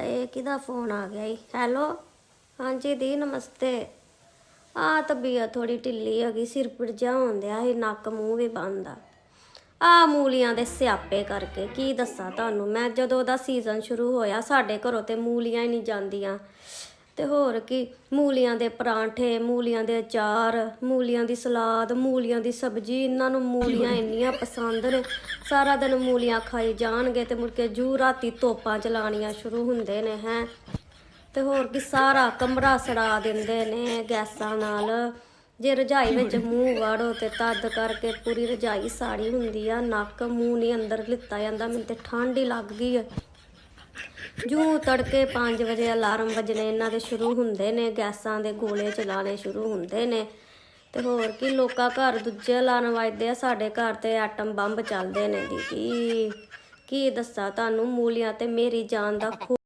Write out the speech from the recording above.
ਇਹ ਕਿਹਦਾ ਫੋਨ ਆ ਗਿਆ ਈ? ਹੈਲੋ ਹਾਂਜੀ ਦੀ ਨਮਸਤੇ। ਆ ਤਬੀਅਤ ਥੋੜੀ ਢਿੱਲੀ ਹੋ ਗਈ, ਸਿਰ ਪੀੜ ਜਾ ਹੁੰਦਿਆ ਸੀ, ਨੱਕ ਮੂੰਹ ਵੀ ਬੰਦ ਆ। ਆ ਮੂਲੀਆਂ ਦੇ ਸਿਆਪੇ ਕਰਕੇ, ਕੀ ਦੱਸਾਂ ਤੁਹਾਨੂੰ? ਮੈਂ ਜਦੋਂ ਦਾ ਸੀਜ਼ਨ ਸ਼ੁਰੂ ਹੋਇਆ, ਸਾਡੇ ਘਰੋਂ ਤੇ ਮੂਲੀਆਂ ਹੀ ਨਹੀਂ ਜਾਂਦੀਆਂ। ਤੇ ਹੋਰ ਕੀ? ਮੂਲੀਆਂ ਦੇ ਪਰਾਂਠੇ, ਮੂਲੀਆਂ ਦੇ ਅਚਾਰ, ਮੂਲੀਆਂ ਦੀ ਸਲਾਦ, ਮੂਲੀਆਂ ਦੀ ਸਬਜ਼ੀ, ਇਹਨਾਂ ਨੂੰ ਮੂਲੀਆਂ ਇੰਨੀਆਂ ਪਸੰਦ ਨੇ। ਸਾਰਾ ਦਿਨ ਮੂਲੀਆਂ ਖਾਈ ਜਾਣਗੇ ਤੇ ਮੁੜ ਕੇ ਜੂ ਰਾਤੀ ਤੋਪਾਂ ਚਲਾਣੀਆਂ ਸ਼ੁਰੂ ਹੁੰਦੇ ਨੇ, ਹੈ। ਤੇ ਹੋਰ ਕੀ? ਸਾਰਾ ਕਮਰਾ ਸੜਾ ਦਿੰਦੇ ਨੇ ਗੈਸਾਂ ਨਾਲ। ਜੇ ਰਜਾਈ ਵਿੱਚ ਮੂੰਹ ਵਾੜੋ ਤੇ ਤਦ ਕਰਕੇ ਪੂਰੀ ਰਜਾਈ ਸਾੜੀ ਹੁੰਦੀ ਆ, ਨੱਕ ਮੂੰਹ ਨਹੀਂ ਅੰਦਰ ਲਿੱਤਾ ਜਾਂਦਾ, ਮੈਨੂੰ ਤੇ ਠੰਡ ਹੀ ਲੱਗ ਗਈ ਆ। ਜੂ ਤੜਕੇ 5 ਵਜੇ ਅਲਾਰਮ ਵੱਜਣੇ, ਇਹਨਾਂ ਦੇ ਸ਼ੁਰੂ ਹੁੰਦੇ ਨੇ, ਗੈਸਾਂ ਦੇ ਗੋਲੇ ਚਲਾਣੇ ਸ਼ੁਰੂ ਹੁੰਦੇ ਨੇ। ਤੇ ਹੋਰ ਕੀ, ਲੋਕਾਂ ਘਰ ਦੂਜੇ ਅਲਾਰਮ ਵੱਜਦੇ ਆ, ਸਾਡੇ ਘਰ ਤੇ ਐਟਮ ਬੰਬ ਚੱਲਦੇ ਨੇ ਦੀਦੀ। ਕੀ ਦੱਸਾਂ ਤੁਹਾਨੂੰ, ਮੂਲੀਆਂ ਤੇ ਮੇਰੀ ਜਾਨ ਦਾ ਖੋ